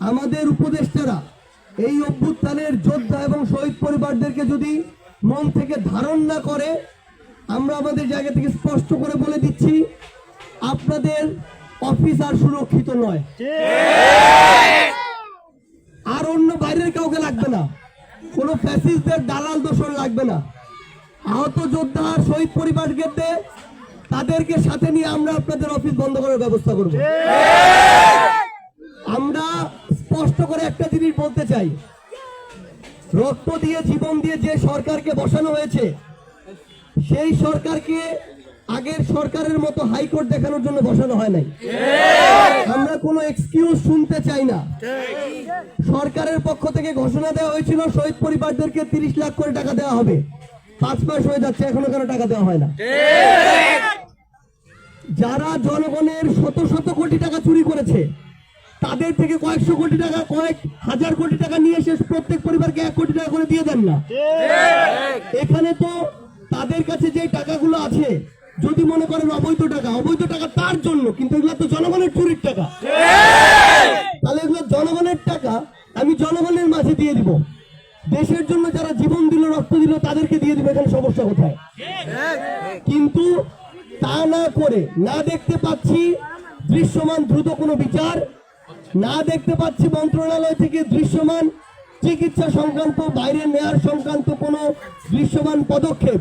আমাদের উপদেষ্টারা, এই অভ্যুত্থানের যোদ্ধা এবং শহীদ পরিবারদেরকে যদি মন থেকে ধারণ না করে, আমরা আমাদের জায়গা থেকে স্পষ্ট করে বলে দিচ্ছি, আপনাদের অফিস আর সুরক্ষিত নয়। আর অন্য বাইরের কাউকে লাগবে না। কোনো ফ্যাসিস্টদের দালাল দোষর লাগবে না। আহত যোদ্ধা আর শহীদ পরিবারকে তাদেরকে সাথে নিয়ে আমরা আপনাদের অফিস বন্ধ করার ব্যবস্থা করব। আমরা স্পষ্ট করে একটা জিনিস বলতে চাই। রক্ত দিয়ে, জীবন দিয়ে যে সরকারকে বসানো হয়েছে, সেই সরকারকে আগের সরকারের মতো হাইকোর্ট দেখানোর জন্য বসানো হয় নাই। আমরা কোনো এক্সকিউজ শুনতে চাই না। সরকারের পক্ষ থেকে ঘোষণা দেওয়া হয়েছিল, শহীদ পরিবারদেরকে তিরিশ লাখ করে টাকা দেওয়া হবে। পাঁচ মাস হয়ে যাচ্ছে, এখনও কেন টাকা দেওয়া হয় না? যারা জনগণের শত শত কোটি টাকা চুরি করেছে তাদের থেকে কয়েকশো কোটি টাকা কয়েক হাজার কোটি টাকা নিয়ে এসে প্রত্যেক পরিবারকে এক কোটি টাকা করে দিয়ে দেন না। এখানে তো তাদের কাছে যে টাকাগুলো আছে যদি মনে করেন অবৈধ টাকা অবৈধ টাকা তার জন্য কিন্তু এগুলো তো জনগণের চুরির টাকা। তাহলে এগুলো জনগণের টাকা আমি জনগণের মাঝে দিয়ে দিব। দেশের জন্য যারা জীবন দিল রক্ত দিল তাদেরকে দিয়ে দিব এখানে সমস্যা কোথায়? কিন্তু তা না করে না দেখতে পাচ্ছি দৃশ্যমান দ্রুত কোনো বিচার না দেখতে পাচ্ছি মন্ত্রণালয় থেকে দৃশ্যমান চিকিৎসা সংক্রান্ত, বাইরে নেয়ার সংক্রান্ত কোনো দৃশ্যমান পদক্ষেপ।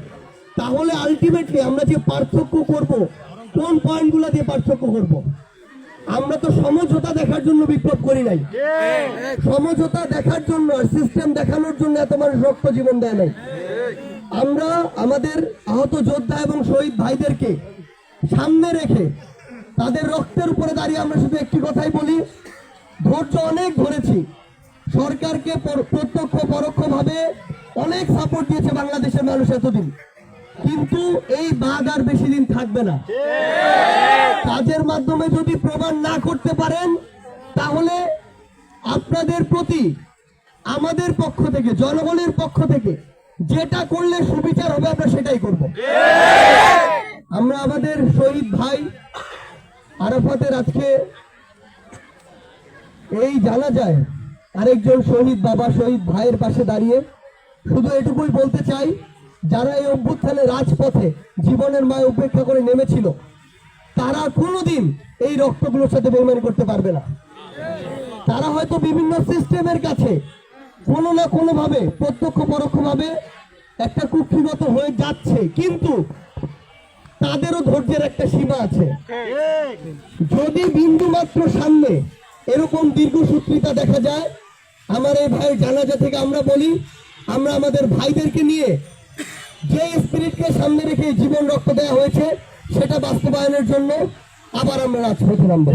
তাহলে আলটিমেটলি আমরা যে পার্থক্য করব, কোন পয়েন্টগুলো দিয়ে পার্থক্য করব? আমরা তো সমঝোতা দেখার জন্য বিপ্লব করি নাই। সমঝোতা দেখার জন্য সিস্টেম দেখানোর জন্য এত মানুষ রক্ত জীবন দেয় নাই। আমরা আমাদের আহত যোদ্ধা এবং শহীদ ভাইদেরকে সামনে রেখে তাদের রক্তের উপরে দাঁড়িয়ে আমরা শুধু একটি কথাই বলি ধৈর্য অনেক ধরেছি। সরকারকে পর- প্রত্যক্ষ, পরোক্ষভাবে অনেক সাপোর্ট দিয়েছে বাংলাদেশের মানুষ এতদিন। কিন্তু এই বাঘ আর বেশি দিন থাকবে না। কাজের মাধ্যমে যদি প্রমাণ না করতে পারেন, তাহলে আপনাদের প্রতি, আমাদের পক্ষ থেকে, জনগণের পক্ষ থেকে যেটা করলে সুবিচার হবে, আমরা সেটাই করব। আমরা আমাদের শহীদ ভাই আরাফাতের আজকে এই জানা যায় আরেকজন শহীদ বাবা শহীদ ভাইয়ের পাশে দাঁড়িয়ে। শুধু এটুকুই বলতে চাই যারা এই অভ্যুত্থানে রাজপথে জীবনের মায় উপেক্ষা করে নেমেছিল তারা কোনোদিন এই রক্তগুলোর সাথে বেইমানি করতে পারবে না। তারা হয়তো বিভিন্ন সিস্টেমের কাছে কোনো না কোনোভাবে প্রত্যক্ষ পরোক্ষভাবে একটা কুক্ষিগত হয়ে যাচ্ছে কিন্তু তাদেরও ধৈর্যের একটা সীমা আছে। যদি বিন্দু মাত্র সামনে এরকম দীর্ঘ দীর্ঘসূত্রিতা দেখা যায়। আমার এই ভাইয়ের জানাজা থেকে আমরা বলি, আমরা আমাদের ভাইদেরকে নিয়ে যে স্পিরিটকে সামনে রেখে জীবন রক্ত দেওয়া হয়েছে, সেটা বাস্তবায়নের জন্য আবার আমরা রাজপথে নামবো।